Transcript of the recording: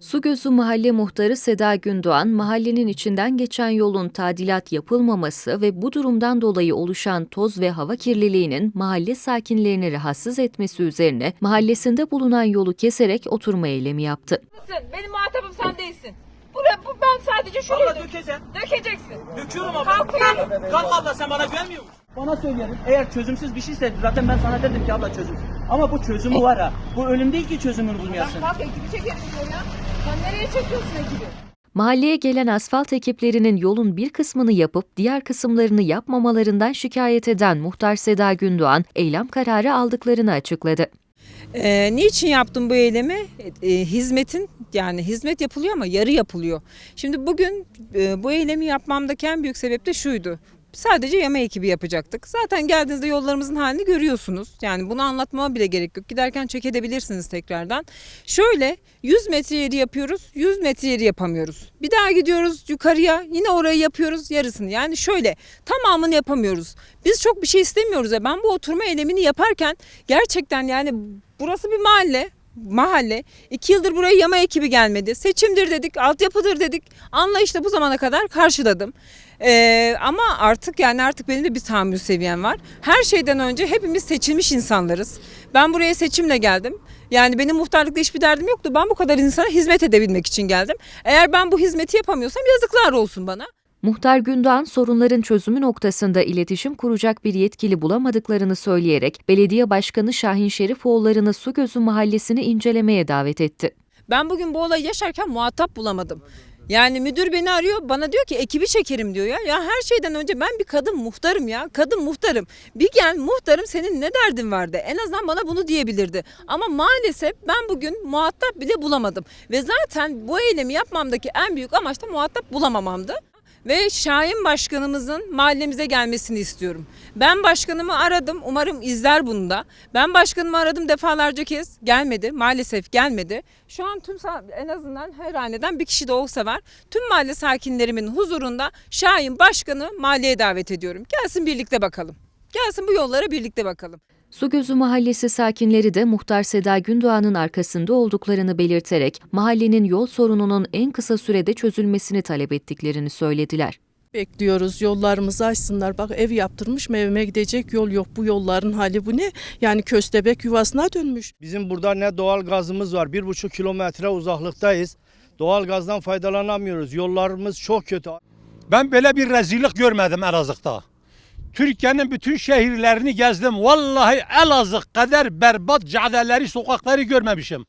Sugözü Mahalle Muhtarı Seda Gündoğan, mahallenin içinden geçen yolun tadilat yapılmaması ve bu durumdan dolayı oluşan toz ve hava kirliliğinin mahalle sakinlerini rahatsız etmesi üzerine mahallesinde bulunan yolu keserek oturma eylemi yaptı. Benim muhatabım sen değilsin. Buraya, bu, ben sadece şurayı Abla dök- dökeceğim. dökeceksin. Döküyorum abla. Kalkıyorum. Kalk, kalk abla sen bana güvenmiyor musun? Bana söyleyelim. Eğer çözümsüz bir şeyse zaten ben sana dedim ki abla çözümsüz. Ama bu çözümü var ha. Bu ölüm değil ki çözümünü bulmayasın. Kalk ekibi çekelim diyor ya. Sen nereye çekiyorsun ekibi? Mahalleye gelen asfalt ekiplerinin yolun bir kısmını yapıp diğer kısımlarını yapmamalarından şikayet eden Muhtar Seda Gündoğan, eylem kararı aldıklarını açıkladı. Ee, niçin yaptım bu eylemi? Ee, hizmetin yani hizmet yapılıyor ama yarı yapılıyor. Şimdi bugün e, bu eylemi yapmamdaki en büyük sebep de şuydu. Sadece yama ekibi yapacaktık. Zaten geldiğinizde yollarımızın halini görüyorsunuz. Yani bunu anlatmama bile gerek yok. Giderken çek edebilirsiniz tekrardan. Şöyle 100 metre yeri yapıyoruz, 100 metre yeri yapamıyoruz. Bir daha gidiyoruz yukarıya, yine orayı yapıyoruz yarısını. Yani şöyle tamamını yapamıyoruz. Biz çok bir şey istemiyoruz ya. Ben bu oturma eylemini yaparken gerçekten yani burası bir mahalle mahalle. iki yıldır buraya yama ekibi gelmedi. Seçimdir dedik, altyapıdır dedik. Anlayışla bu zamana kadar karşıladım. Ee, ama artık yani artık benim de bir tahammül seviyem var. Her şeyden önce hepimiz seçilmiş insanlarız. Ben buraya seçimle geldim. Yani benim muhtarlıkla hiçbir derdim yoktu. Ben bu kadar insana hizmet edebilmek için geldim. Eğer ben bu hizmeti yapamıyorsam yazıklar olsun bana. Muhtar Gündoğan sorunların çözümü noktasında iletişim kuracak bir yetkili bulamadıklarını söyleyerek belediye başkanı Şahin Şerifoğulları'nı Sugözü mahallesini incelemeye davet etti. Ben bugün bu olayı yaşarken muhatap bulamadım. Yani müdür beni arıyor bana diyor ki ekibi çekerim diyor ya. Ya her şeyden önce ben bir kadın muhtarım ya. Kadın muhtarım. Bir gel muhtarım senin ne derdin vardı? En azından bana bunu diyebilirdi. Ama maalesef ben bugün muhatap bile bulamadım. Ve zaten bu eylemi yapmamdaki en büyük amaç da muhatap bulamamamdı. Ve Şahin Başkanımızın mahallemize gelmesini istiyorum. Ben başkanımı aradım. Umarım izler bunu da. Ben başkanımı aradım defalarca kez. Gelmedi. Maalesef gelmedi. Şu an tüm en azından her haneden bir kişi de olsa var. Tüm mahalle sakinlerimin huzurunda Şahin Başkanı mahalleye davet ediyorum. Gelsin birlikte bakalım. Gelsin bu yollara birlikte bakalım. Sugözü mahallesi sakinleri de Muhtar Seda Gündoğan'ın arkasında olduklarını belirterek mahallenin yol sorununun en kısa sürede çözülmesini talep ettiklerini söylediler. Bekliyoruz yollarımızı açsınlar. Bak ev yaptırmış evime gidecek yol yok. Bu yolların hali bu ne? Yani köstebek yuvasına dönmüş. Bizim burada ne doğal gazımız var. Bir buçuk kilometre uzaklıktayız. Doğal gazdan faydalanamıyoruz. Yollarımız çok kötü. Ben böyle bir rezillik görmedim Elazığ'da. Türkiye'nin bütün şehirlerini gezdim. Vallahi Elazığ kadar berbat caddeleri, sokakları görmemişim.